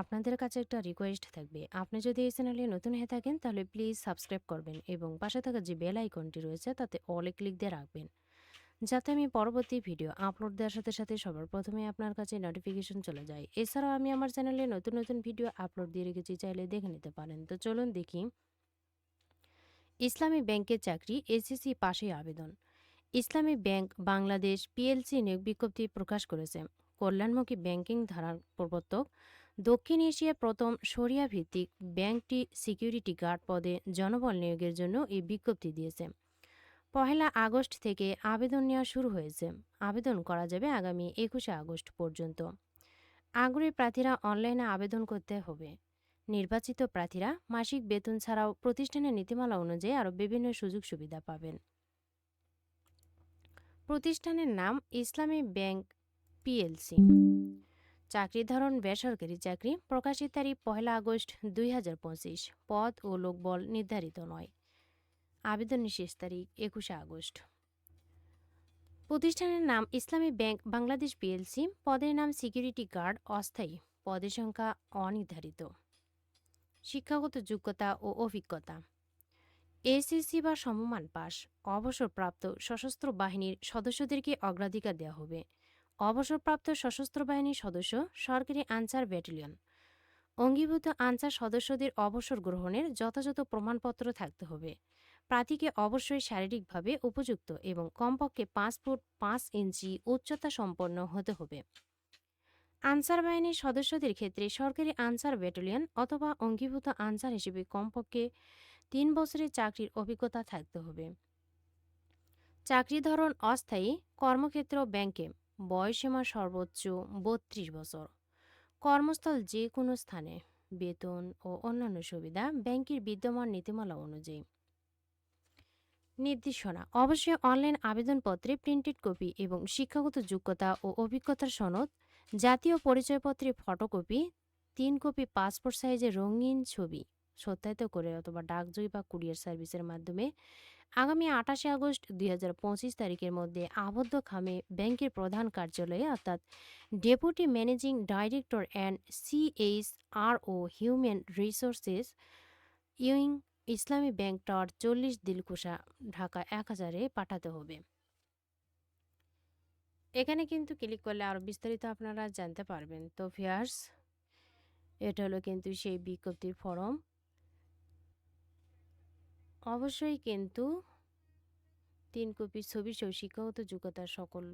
আপনাদের কাছে একটা রিকোয়েস্ট থাকবে। আপনি যদি এই চ্যানেলে নতুন হয়ে থাকেন, তাহলে প্লিজ সাবস্ক্রাইব করবেন এবং পাশে থাকা যে বেল আইকনটি রয়েছে, তাতে অলে ক্লিক দিয়ে রাখবেন। যাতে আমি পরবর্তী ভিডিও আপলোড দেওয়ার সাথে সাথে সবার প্রথমে আপনার কাছে নোটিফিকেশন চলে যায়। এছাড়াও আমি আমার চ্যানেলে নতুন নতুন ভিডিও আপলোড দিয়ে রেখেছি, চাইলে দেখে নিতে পারেন। তো চলুন দেখি। ইসলামী ব্যাংকের চাকরি এসএসসি পাশে আবেদন। ইসলামী ব্যাংক বাংলাদেশ পিএলসি নিয়োগ বিজ্ঞপ্তি প্রকাশ করেছে। কল্যাণমুখী ব্যাংকিং ধারার প্রবর্তক দক্ষিণ এশিয়ার প্রথম সরিয়া ভিত্তিক ব্যাংকটি সিকিউরিটি গার্ড পদে জনবল নিয়োগের জন্য এই বিজ্ঞপ্তি দিয়েছে। পহেলা আগস্ট থেকে আবেদন নেওয়া শুরু হয়েছে। আবেদন করা যাবে আগামী একুশে আগস্ট পর্যন্ত। আগ্রহী প্রার্থীরা অনলাইনে আবেদন করতে হবে। নির্বাচিত প্রার্থীরা মাসিক বেতন ছাড়াও প্রতিষ্ঠানের নীতিমালা অনুযায়ী আরও বিভিন্ন সুযোগ সুবিধা পাবেন। প্রতিষ্ঠানের নাম ইসলামী ব্যাংক পিএলসি। চাকরির ধরন বেসরকারি চাকরি প্রকাশিত তারিখ পহেলা আগস্ট দুই হাজার পঁচিশ। পদ ও লোকবল নির্ধারিত নয়। আবেদনের শেষ তারিখ একুশে আগস্ট। প্রতিষ্ঠানের নাম ইসলামী ব্যাংক বাংলাদেশ পিএলসি। পদের নাম সিকিউরিটি গার্ড অস্থায়ী। পদের সংখ্যা অনির্ধারিত। শিক্ষাগত যোগ্যতা ও অভিজ্ঞতা। এসএসসি বা সমমান পাস। অবসরপ্রাপ্ত সশস্ত্র বাহিনীর সদস্যদেরকে অগ্রাধিকার দেওয়া হবে। অবসরপ্রাপ্ত সশস্ত্র বাহিনীর সদস্য সরকারি আনসার ব্যাটালিয়ন। অঙ্গীভূত আনসার সদস্যদের অবসর গ্রহণের যথাযথ প্রমাণপত্র থাকতে হবে। প্রার্থীকে অবশ্যই শারীরিকভাবে উপযুক্ত এবং কমপক্ষে পাঁচ ফুট পাঁচ ইঞ্চি উচ্চতা সম্পন্ন হতে হবে। আনসার বাহিনীর সদস্যদের ক্ষেত্রে সরকারি আনসার ব্যাটালিয়ন অথবা অঙ্গীভূত আনসার হিসেবে কমপক্ষে তিন বছরের চাকরির অভিজ্ঞতা থাকতে হবে। চাকরি ধরন অস্থায়ী, কর্মক্ষেত্র ব্যাংকে বয়সীমা সর্বোচ্চ বত্রিশ বছর। কর্মস্থল যে কোনো স্থানে, বেতন ও অন্যান্য সুবিধা ব্যাংকের বিদ্যমান নীতিমালা অনুযায়ী। নির্দেশনা, অবশ্যই অনলাইন আবেদনপত্রে প্রিন্টেড কপি এবং শিক্ষাগত যোগ্যতা ও অভিজ্ঞতার সনদ, জাতীয় পরিচয়পত্রের ফটোকপি, তিন কপি পাসপোর্ট সাইজের রঙিন ছবি, সত্যায়িত করে অথবা ডাকজয়ী বা কুরিয়ার সার্ভিসের মাধ্যমে আগামী আঠাশে আগস্ট দুই হাজার পঁচিশ তারিখের মধ্যে আবদ্ধ খামে ব্যাংকের প্রধান কার্যালয়ে, অর্থাৎ deputy managing director and CH R O human resources wing Islami bank tower চল্লিশ দিলকুশা ঢাকা এক হাজারে পাঠাতে হবে। এখানে কিন্তু ক্লিক করলে আরও বিস্তারিত আপনারা জানতে পারবেন। তো ফিয়ার্স এটা হলো কিন্তু সেই বিজ্ঞপ্তির ফর্ম। অবশ্যই কিন্তু তিন কপি ছবি সহ শিক্ষাগত যোগ্যতার সকল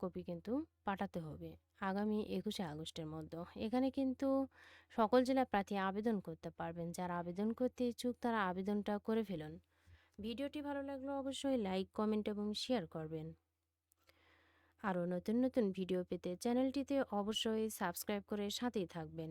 কপি কিন্তু পাঠাতে হবে আগামী একুশে আগস্টের মধ্যে। এখানে কিন্তু সকল জেলা প্রার্থী আবেদন করতে পারবেন। যারা আবেদন করতে ইচ্ছুক তারা আবেদনটা করে ফেলুন। ভিডিওটি ভালো লাগলে অবশ্যই লাইক, কমেন্ট এবং শেয়ার করবেন। আরও নতুন নতুন ভিডিও পেতে চ্যানেলটিতে অবশ্যই সাবস্ক্রাইব করে সাথেই থাকবেন।